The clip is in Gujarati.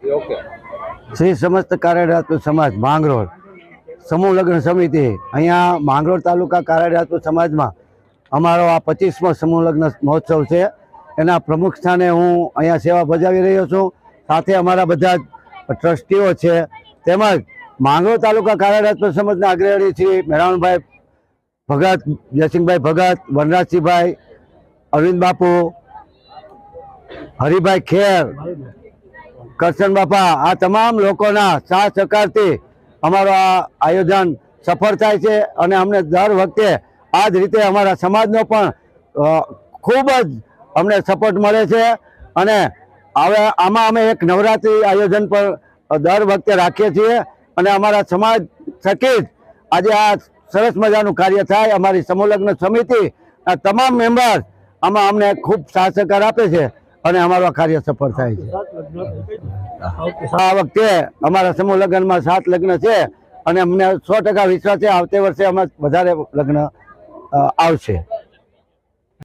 શ્રી સમસ્ત કાર્યરાજપૂત સમાજ માંગરોળ. સમૂહ લગ્ન સમિતિ, અહીંયા માંગરોળ તાલુકા કાર્યરાજપૂત સમાજમાં અમારો આ પચીસમો સમૂહ લગ્ન મહોત્સવ છે. એના પ્રમુખ સ્થાને હું અહીંયા સેવા બજાવી રહ્યો છું. સાથે અમારા બધા જ ટ્રસ્ટીઓ છે. તેમજ માંગરોળ તાલુકા કાર્યરાજપૂત સમાજના અગ્રણી શ્રી મેરાણભાઈ ભગત, જયસિંહભાઈ ભગત, વનરાજસિંહભાઈ, અરવિંદ બાપુ, હરિભાઈ ખેર કરશન બાપા, આ તમામ લોકોના સાથ સહકારથી અમારું આ આયોજન સફળ થાય છે અને અમને દર વખતે આ જ રીતે અમારા સમાજનો પણ ખૂબ જ અમને સપોર્ટ મળે છે અને હવે આમાં અમે એક નવરાત્રિ આયોજન પણ દર વખતે રાખીએ છીએ અને અમારા સમાજ થકી જ આજે આ સરસ મજાનું કાર્ય થાય, અમારી સમૂહલગ્ન સમિતિ તમામ મેમ્બર આમાં અમને ખૂબ સાથ સહકાર આપે છે. અને અમારો કાર્ય સફળ થાય છે. આ વખતે અમારા સમૂહ લગ્નમાં સાત લગ્ન છે અને અમને સો ટકા વિશ્વાસ છે આવતે વર્ષે અમે વધારે લગ્ન આવશે.